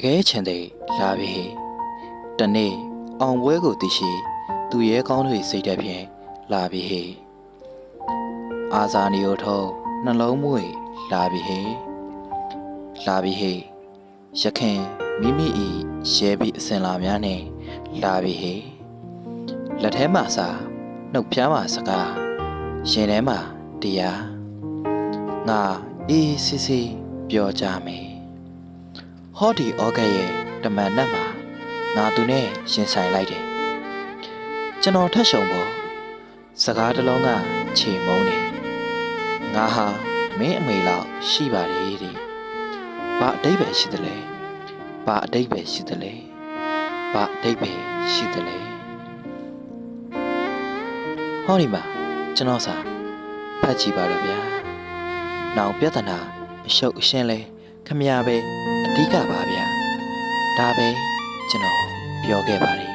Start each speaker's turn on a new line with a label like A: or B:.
A: တကယ်ချင်တဲ့လာပြီတနေ့အောင်ပွဲကိုသိရှိသူရဲကောင်းတွေစိတ်တက်ဖြင့်လာပြီဟေအာဇာနီကိုထုံးနှလုံးမွေလာပြီဟေလာပြီဟေရခင်မိမိဤရဲပြီးအစင်လာများနဲ့လာပြီဟေလက်ထဲမှာစာနှုတ်ဖျားမှာစကားရင်ထဲမှာတရားငါအေးစစ်စစ်ပြောကြမယ် ဟောဒီဩဂတ်ရဲ့တမန်နတ်မှာငါသူနဲ့ရင်ဆိုင်လိုက်တယ်ကျွန်တော်ထက်ရှုံပေါ်စကားတစ်လုံးကခြေမုံနေငါဟာမင်းအမေလောက်ရှိပါတယ်တဲ့ဘာအတိတ်ပဲရှိသလဲဘာအတိတ်ပဲရှိသလဲဘာအတိတ်ပဲရှိသလဲဟောဒီမှာကျွန်တော်စာဖတ်ကြည့်ပါတော့ဗျာနောက်ပြဿနာအရှုပ်အရှင်းလဲခမရပဲအ ဓိကပါဗျာဒါပဲကျွန်တော်ပြောခဲ့ပါတယ်